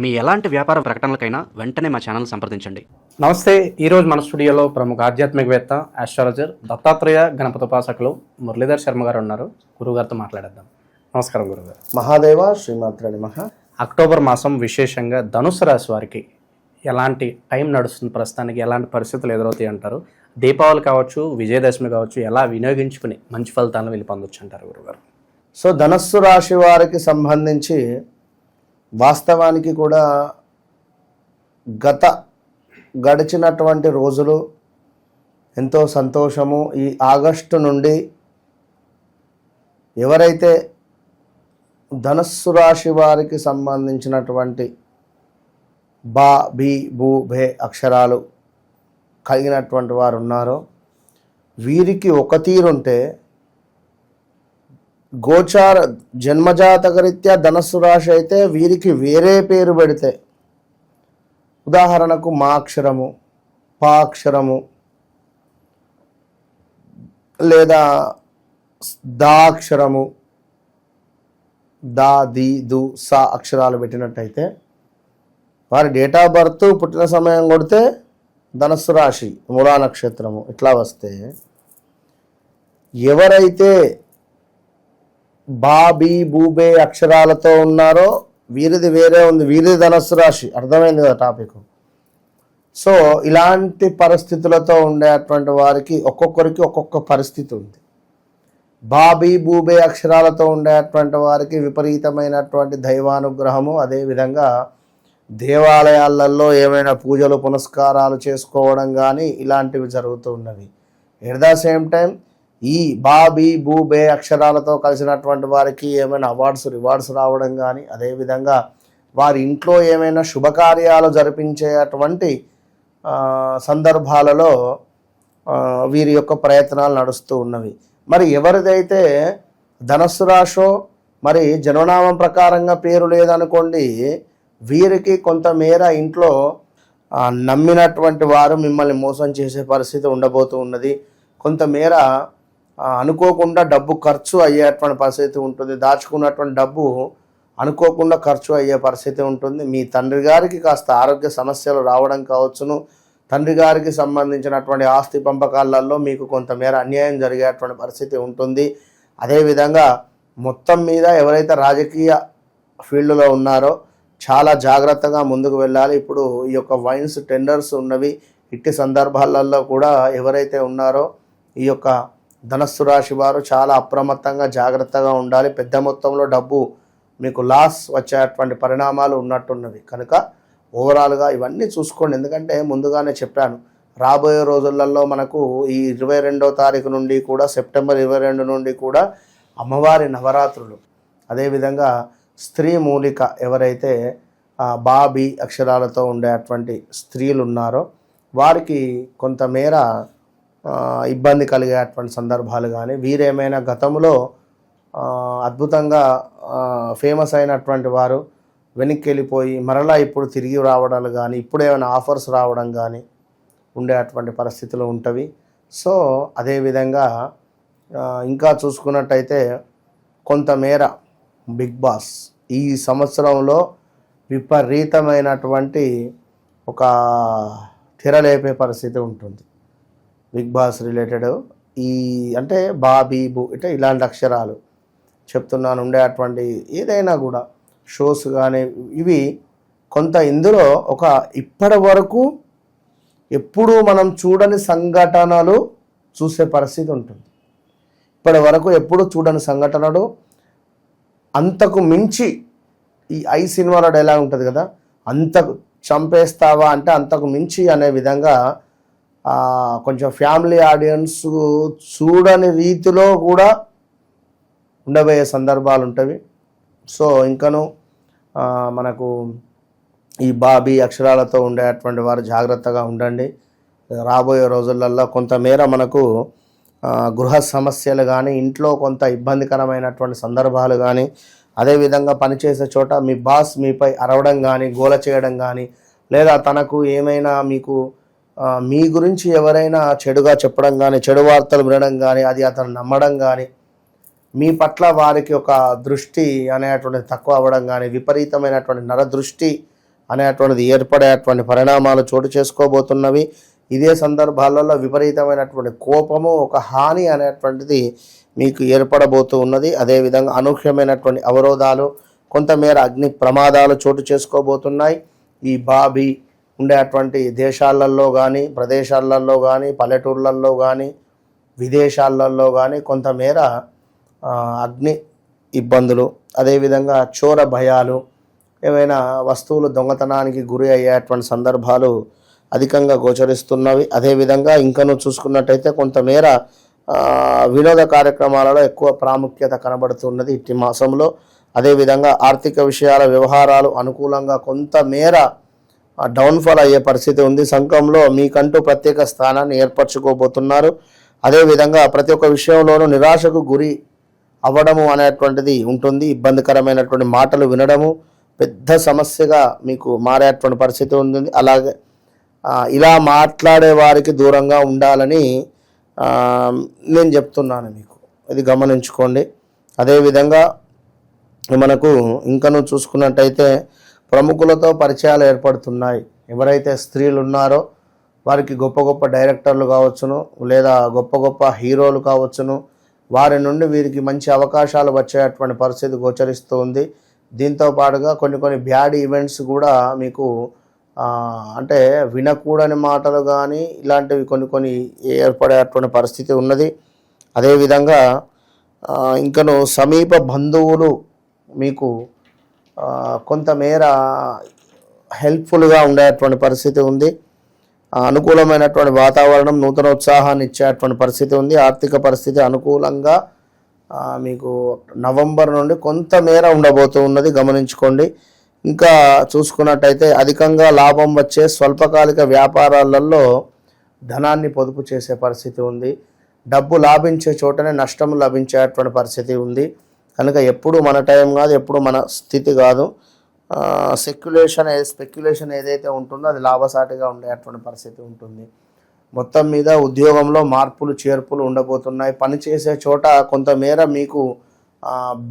మీ ఎలాంటి వ్యాపార ప్రకటనలకైనా వెంటనే మా ఛానల్ సంప్రదించండి. నమస్తే ఈరోజు మన స్టూడియోలో ప్రముఖ ఆధ్యాత్మికవేత్త ఆస్ట్రాలజర్ దత్తాత్రేయ గణపతి ఉపాసకులు మురళీధర్ శర్మ గారు ఉన్నారు. గురుగారితో మాట్లాడేద్దాం. నమస్కారం గురుగారు మహాదేవ శ్రీమాత్ర నమః. అక్టోబర్ మాసం విశేషంగా ధనుసు రాశి వారికి ఎలాంటి టైం నడుస్తుంది? ప్రస్తుతానికి ఎలాంటి పరిస్థితులు ఎదురవుతాయి అంటారు? దీపావళి కావచ్చు విజయదశమి కావచ్చు ఎలా వినియోగించుకుని మంచి ఫలితాలను వీళ్ళు పొందొచ్చు అంటారు గురుగారు సో ధనస్సు రాశి వారికి సంబంధించి వాస్తవానికి కూడా గత గడిచినటువంటి రోజులు ఎంతో సంతోషము. ఈ ఆగస్టు నుండి ఎవరైతే ధనస్సు రాశి వారికి సంబంధించినటువంటి బా బి భూ భే అక్షరాలు కలిగినటువంటి వారు ఉన్నారో వీరికి ఒక తీరుంటే గోచార జన్మజాతకరీత్యా ధనస్సు రాశి అయితే వీరికి వేరే పేరు పెడితే ఉదాహరణకు మా అక్షరము లేదా దాక్షరము దా ది దు సా అక్షరాలు పెట్టినట్టయితే వారి డేట్ ఆఫ్ బర్త్ పుట్టిన సమయం కొడితే ధనస్సు రాశి మూలా నక్షత్రము. ఇట్లా వస్తే ఎవరైతే బాబీ బూబే అక్షరాలతో ఉన్నారో వీరిది వేరే ఉంది. వీరిది ధనస్సు రాశి. అర్థమైంది కదా టాపిక్? సో ఇలాంటి పరిస్థితులతో ఉండేటువంటి వారికి ఒక్కొక్కరికి ఒక్కొక్క పరిస్థితి ఉంది. బాబీ బూబే అక్షరాలతో ఉండేటువంటి వారికి విపరీతమైనటువంటి దైవానుగ్రహము అదేవిధంగా దేవాలయాలలో ఏమైనా పూజలు పునస్కారాలు చేసుకోవడం కానీ ఇలాంటివి జరుగుతూ ఉన్నవి. ఎట్ ద సేమ్ టైం ఈ బాబీ బూబే అక్షరాలతో కలిసినటువంటి వారికి ఏమైనా అవార్డ్స్ రివార్డ్స్ రావడం కానీ అదేవిధంగా వారి ఇంట్లో ఏమైనా శుభకార్యాలు జరిపించేటువంటి సందర్భాలలో వీరి యొక్క ప్రయత్నాలు నడుస్తూ ఉన్నవి. మరి ఎవరిదైతే ధనస్సు రాశో మరి జననామం ప్రకారంగా పేరు లేదనుకోండి వీరికి కొంతమేర ఇంట్లో నమ్మినటువంటి వారు మిమ్మల్ని మోసం చేసే పరిస్థితి ఉండబోతూ ఉన్నది. కొంతమేర అనుకోకుండా డబ్బు ఖర్చు అయ్యేటువంటి పరిస్థితి ఉంటుంది. దాచుకున్నటువంటి డబ్బు అనుకోకుండా ఖర్చు అయ్యే పరిస్థితి ఉంటుంది. మీ తండ్రి గారికి కాస్త ఆరోగ్య సమస్యలు రావడం కావచ్చును. తండ్రి గారికి సంబంధించినటువంటి ఆస్తి పంపకాలలో మీకు కొంతమేర అన్యాయం జరిగేటువంటి పరిస్థితి ఉంటుంది. అదేవిధంగా మొత్తం మీద ఎవరైతే రాజకీయ ఫీల్డ్లో ఉన్నారో చాలా జాగ్రత్తగా ముందుకు వెళ్ళాలి. ఇప్పుడు ఈ యొక్క వైన్స్ టెండర్స్ ఉన్నవి. ఇట్టి సందర్భాలలో కూడా ఎవరైతే ఉన్నారో ఈ యొక్క ధనస్సు రాశి వారు చాలా అప్రమత్తంగా జాగ్రత్తగా ఉండాలి. పెద్ద మొత్తంలో డబ్బు మీకు లాస్ వచ్చేటువంటి పరిణామాలు ఉన్నట్టున్నవి. కనుక ఓవరాల్గా ఇవన్నీ చూసుకోండి. ఎందుకంటే ముందుగానే చెప్పాను రాబోయే రోజులలో మనకు ఈ ఇరవై రెండో తారీఖు నుండి కూడా సెప్టెంబర్ ఇరవై రెండు నుండి కూడా అమ్మవారి నవరాత్రులు. అదేవిధంగా స్త్రీ మూలిక ఎవరైతే బాబీ అక్షరాలతో ఉండేటువంటి స్త్రీలు ఉన్నారో వారికి కొంతమేర ఇబ్బంది కలిగేటువంటి సందర్భాలు కానీ వీరేమైనా గతంలో అద్భుతంగా ఫేమస్ అయినటువంటి వారు వెనక్కి వెళ్ళిపోయి మరలా ఇప్పుడు తిరిగి రావడాలు కానీ ఇప్పుడు ఏమైనా ఆఫర్స్ రావడం కానీ ఉండేటువంటి పరిస్థితులు ఉంటవి. సో అదేవిధంగా ఇంకా చూసుకున్నట్టయితే కొంతమేర బిగ్ బాస్ ఈ సంవత్సరంలో విపరీతమైనటువంటి ఒక తెరలేపే పరిస్థితి ఉంటుంది. బిగ్ బాస్ రిలేటెడ్ ఈ అంటే బాబీ బు అంటే ఇలాంటి అక్షరాలు చెప్తున్నాను ఉండేటువంటి ఏదైనా కూడా షోస్ కానీ ఇవి కొంత ఇందులో ఒక ఇప్పటి వరకు ఎప్పుడూ మనం చూడని సంఘటనలు చూసే పరిస్థితి ఉంటుంది. ఇప్పటి వరకు ఎప్పుడు చూడని సంఘటనలు అంతకు మించి ఈ ఐ సినిమాలో డైలాగ్ ఉంటుంది కదా అంతకు చంపేస్తావా అంటే అంతకు మించి అనే విధంగా కొంచెం ఫ్యామిలీ ఆడియన్స్ చూడని రీతిలో కూడా ఉండబోయే సందర్భాలు ఉంటవి. సో ఇంకను మనకు ఈ బాబీ అక్షరాలతో ఉండేటువంటి వారు జాగ్రత్తగా ఉండండి. రాబోయే రోజులలో కొంతమేర మనకు గృహ సమస్యలు కానీ ఇంట్లో కొంత ఇబ్బందికరమైనటువంటి సందర్భాలు కానీ అదేవిధంగా పనిచేసే చోట మీ బాస్ మీపై అరవడం కానీ గోల చేయడం కానీ లేదా తనకు ఏమైనా మీకు మీ గురించి ఎవరైనా చెడుగా చెప్పడం కానీ చెడు వార్తలు వినడం కానీ అది అతను నమ్మడం కానీ మీ పట్ల వారికి ఒక దృష్టి అనేటువంటిది తక్కువ అవ్వడం కానీ విపరీతమైనటువంటి నరదృష్టి అనేటువంటిది ఏర్పడేటువంటి పరిణామాలు చోటు చేసుకోబోతున్నవి. ఇదే సందర్భాలలో విపరీతమైనటువంటి కోపము ఒక హాని అనేటువంటిది మీకు ఏర్పడబోతూ ఉన్నది. అదేవిధంగా అనూహ్యమైనటువంటి అవరోధాలు కొంతమేర అగ్ని ప్రమాదాలు చోటు చేసుకోబోతున్నాయి. ఈ బాబీ ఉండేటువంటి దేశాలలో కానీ ప్రదేశాలలో కానీ పల్లెటూర్లలో కానీ విదేశాలలో కానీ కొంతమేర అగ్ని ఇబ్బందులు అదేవిధంగా చోర భయాలు ఏవైనా వస్తువులు దొంగతనానికి గురి అయ్యేటువంటి సందర్భాలు అధికంగా గోచరిస్తున్నవి. అదేవిధంగా ఇంకను చూసుకున్నట్టయితే కొంతమేర వినోద కార్యక్రమాలలో ఎక్కువ ప్రాముఖ్యత కనబడుతున్నది ఇట్టి మాసంలో. అదేవిధంగా ఆర్థిక విషయాల వ్యవహారాలు అనుకూలంగా కొంతమేర డౌన్ఫాల్ అయ్యే పరిస్థితి ఉంది. సంఘంలో మీకంటూ ప్రత్యేక స్థానాన్ని ఏర్పరచుకోబోతున్నారు. అదేవిధంగా ప్రతి ఒక్క విషయంలోనూ నిరాశకు గురి అవ్వడము అనేటువంటిది ఉంటుంది. ఇబ్బందికరమైనటువంటి మాటలు వినడము పెద్ద సమస్యగా మీకు మారేటువంటి పరిస్థితి ఉంటుంది. అలాగే ఇలా మాట్లాడే వారికి దూరంగా ఉండాలని నేను చెప్తున్నాను మీకు. ఇది గమనించుకోండి. అదేవిధంగా మనకు ఇంకను చూసుకున్నట్టయితే ప్రముఖులతో పరిచయాలు ఏర్పడుతున్నాయి. ఎవరైతే స్త్రీలు ఉన్నారో వారికి గొప్ప గొప్ప డైరెక్టర్లు కావచ్చును లేదా గొప్ప గొప్ప హీరోలు కావచ్చును. వారి నుండి వీరికి మంచి అవకాశాలు వచ్చేటువంటి పరిస్థితి గోచరిస్తూ ఉంది దీంతో పాటుగా కొన్ని కొన్ని బ్యాడ్ ఈవెంట్స్ కూడా మీకు అంటే వినకూడని మాటలు కానీ ఇలాంటివి కొన్ని కొన్ని ఏర్పడేటువంటి పరిస్థితి ఉన్నది. అదేవిధంగా ఇంకను సమీప బంధువులు మీకు కొంతమేర హెల్ప్ఫుల్గా ఉండేటువంటి పరిస్థితి ఉంది. అనుకూలమైనటువంటి వాతావరణం నూతన ఉత్సాహాన్ని ఇచ్చేటువంటి పరిస్థితి ఉంది. ఆర్థిక పరిస్థితి అనుకూలంగా మీకు నవంబర్ నుండి కొంతమేర ఉండబోతూ ఉన్నది. గమనించుకోండి. ఇంకా చూసుకున్నట్టయితే అధికంగా లాభం వచ్చే స్వల్పకాలిక వ్యాపారాలలో ధనాన్ని పొదుపు చేసే పరిస్థితి ఉంది. డబ్బు లాభించే చోటనే నష్టం లభించేటువంటి పరిస్థితి ఉంది. కనుక ఎప్పుడు మన టైం కాదు ఎప్పుడు మన స్థితి కాదు. సెక్యులేషన్ స్పెక్యులేషన్ ఏదైతే ఉంటుందో అది లాభసాటిగా ఉండేటువంటి పరిస్థితి ఉంటుంది. మొత్తం మీద ఉద్యోగంలో మార్పులు చేర్పులు ఉండబోతున్నాయి. పనిచేసే చోట కొంతమేర మీకు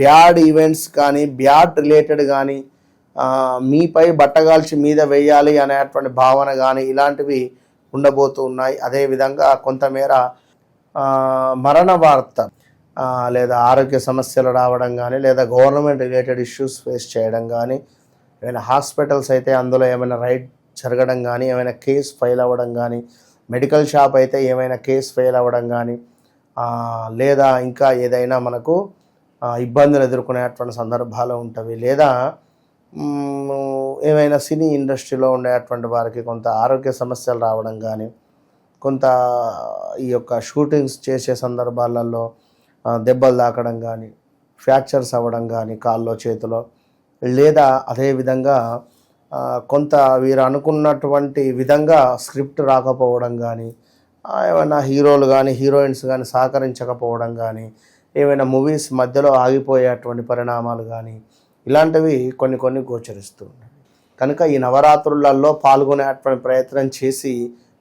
బ్యాడ్ ఈవెంట్స్ కానీ బ్యాడ్ రిలేటెడ్ కానీ మీపై బట్టగాల్చి మీద వేయాలి అనేటువంటి భావన కానీ ఇలాంటివి ఉండబోతున్నాయి అదేవిధంగా కొంతమేర మరణ వార్త. లేదా ఆరోగ్య సమస్యలు రావడం కానీ లేదా గవర్నమెంట్ రిలేటెడ్ ఇష్యూస్ ఫేస్ చేయడం కానీ ఏమైనా హాస్పిటల్స్ అయితే అందులో ఏమైనా రైడ్ జరగడం కానీ ఏమైనా కేసు ఫైల్ అవ్వడం కానీ మెడికల్ షాప్ అయితే ఏమైనా కేసు ఫెయిల్ అవ్వడం కానీ లేదా ఇంకా ఏదైనా మనకు ఇబ్బందులు ఎదుర్కొనేటువంటి సందర్భాలు ఉంటవి. లేదా ఏమైనా సినీ ఇండస్ట్రీలో ఉండేటువంటి వారికి కొంత ఆరోగ్య సమస్యలు రావడం కానీ కొంత ఈ యొక్క షూటింగ్స్ చేసే సందర్భాలలో దెబ్బలు తాకడం కానీ ఫ్రాక్చర్స్ అవ్వడం కానీ కాల్లో చేతిలో లేదా అదేవిధంగా కొంత వీరు అనుకున్నటువంటి విధంగా స్క్రిప్ట్ రాకపోవడం కానీ ఏమైనా హీరోలు కానీ హీరోయిన్స్ కానీ సహకరించకపోవడం కానీ ఏమైనా మూవీస్ మధ్యలో ఆగిపోయేటువంటి పరిణామాలు కానీ ఇలాంటివి కొన్ని కొన్ని గోచరిస్తున్నాయి కనుక ఈ నవరాత్రులలో పాల్గొనేటువంటి ప్రయత్నం చేసి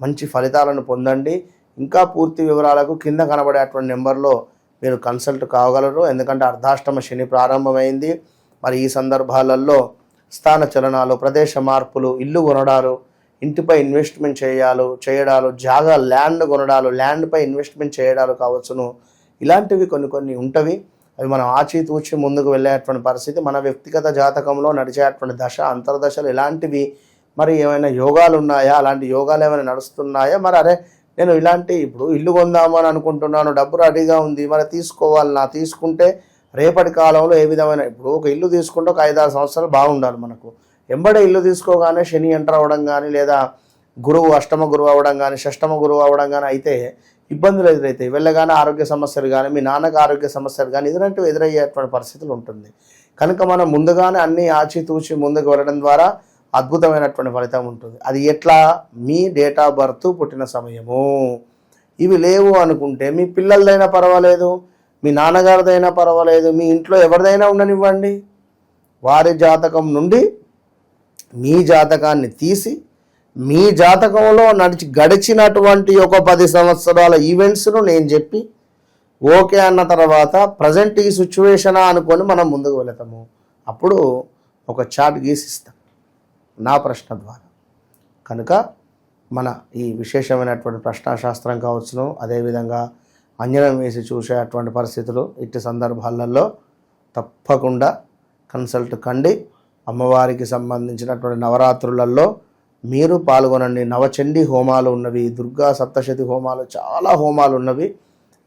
మంచి ఫలితాలను పొందండి. ఇంకా పూర్తి వివరాలకు కింద కనబడేటువంటి నెంబర్లో మీరు కన్సల్ట్ కాగలరు. ఎందుకంటే అర్ధాష్టమ శని ప్రారంభమైంది. మరి ఈ సందర్భాలలో స్థాన చలనాలు ప్రదేశ మార్పులు ఇల్లు కొనడాలు ఇంటిపై ఇన్వెస్ట్మెంట్ చేయాలు చేయడాలు జాగా ల్యాండ్ కొనడాలు ల్యాండ్పై ఇన్వెస్ట్మెంట్ చేయడాలు కావచ్చును. ఇలాంటివి కొన్ని కొన్ని ఉంటవి. అవి మనం ఆచితూచి ముందుకు వెళ్ళేటువంటి పరిస్థితి. మన వ్యక్తిగత జాతకంలో నడిచేటువంటి దశ అంతర్దశలు ఇలాంటివి. మరి ఏమైనా యోగాలు ఉన్నాయా? అలాంటి యోగాలు ఏమైనా నడుస్తున్నాయా? మరి అరే నేను ఇలాంటి ఇప్పుడు ఇల్లు కొందామని అనుకుంటున్నాను డబ్బు రెడీగా ఉంది మరి తీసుకోవాలి నా తీసుకుంటే రేపటి కాలంలో ఏ విధమైన ఇప్పుడు ఒక ఇల్లు తీసుకుంటే ఒక ఐదారు సంవత్సరాలు బాగుండాలి మనకు. ఎంబడే ఇల్లు తీసుకోగానే శని ఎంటర్ అవ్వడం కానీ లేదా గురువు అష్టమ గురువు అవ్వడం కానీ షష్టమ గురువు అవ్వడం కానీ అయితే ఇబ్బందులు ఎదురవుతాయి వెళ్ళగానే ఆరోగ్య సమస్యలు కానీ మీ నాన్నకు ఆరోగ్య సమస్యలు కానీ ఎదురంటూ ఎదురయ్యేటువంటి పరిస్థితులు ఉంటుంది. కనుక మనం ముందుగానే అన్నీ ఆచితూచి ముందుకు వెళ్ళడం ద్వారా అద్భుతమైనటువంటి ఫలితం ఉంటుంది. అది ఎట్లా? మీ డేట్ ఆఫ్ బర్త్ పుట్టిన సమయము. ఇవి లేవు అనుకుంటే మీ పిల్లలదైనా పర్వాలేదు మీ నాన్నగారిదైనా పర్వాలేదు మీ ఇంట్లో ఎవరిదైనా ఉండనివ్వండి. వారి జాతకం నుండి మీ జాతకాన్ని తీసి మీ జాతకంలో నడిచి గడిచినటువంటి ఒక పది సంవత్సరాల ఈవెంట్స్ను నేను చెప్పి ఓకే అన్న తర్వాత ప్రజెంట్ ఈ సిచ్యువేషనా అనుకొని మనం ముందుకు వెళతాము. అప్పుడు ఒక చార్ట్ గీసిస్తాం నా ప్రశ్న ద్వారా. కనుక మన ఈ విశేషమైనటువంటి ప్రశ్నాశాస్త్రం కావచ్చును అదేవిధంగా అంజనం వేసి చూసే అటువంటి పరిస్థితులు ఇట్టి సందర్భాలలో తప్పకుండా కన్సల్ట్ కండి. అమ్మవారికి సంబంధించినటువంటి నవరాత్రులలో మీరు పాల్గొనండి. నవచండి హోమాలు ఉన్నవి దుర్గా సప్తశతి హోమాలు చాలా హోమాలు ఉన్నవి.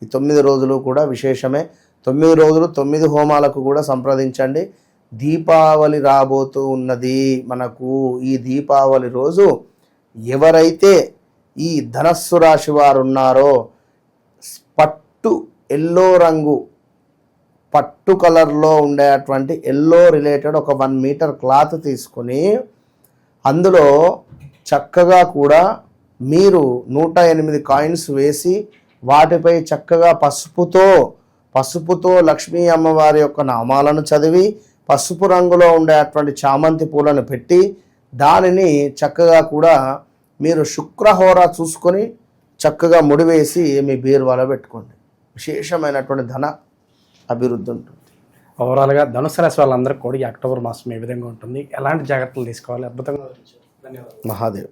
ఈ తొమ్మిది రోజులు కూడా విశేషమే. తొమ్మిది రోజులు తొమ్మిది హోమాలకు కూడా సంప్రదించండి. దీపావళి రాబోతూ ఉన్నది మనకు. ఈ దీపావళి రోజు ఎవరైతే ఈ ధనస్సు రాశి వారు ఉన్నారో పట్టు ఎల్లో రంగు పట్టు కలర్లో ఉండేటువంటి ఎల్లో రిలేటెడ్ ఒక వన్ మీటర్ క్లాత్ తీసుకొని అందులో చక్కగా కూడా మీరు నూట ఎనిమిది కాయిన్స్ వేసి వాటిపై చక్కగా పసుపుతో పసుపుతో లక్ష్మీ అమ్మవారి యొక్క నామాలను చదివి పసుపు రంగులో ఉండేటువంటి చామంతి పూలను పెట్టి దానిని చక్కగా కూడా మీరు శుక్రహోర చూసుకొని చక్కగా ముడివేసి మీ బీరువాలో పెట్టుకోండి. విశేషమైనటువంటి ధన అభివృద్ధి ఉంటుంది. ఓవరాల్గా ధనుసు రాశి వాళ్ళందరికీ కూడా ఈ అక్టోబర్ మాసం ఏ విధంగా ఉంటుంది? ఎలాంటి జాగ్రత్తలు తీసుకోవాలి? అద్భుతంగా మహాదేవ్.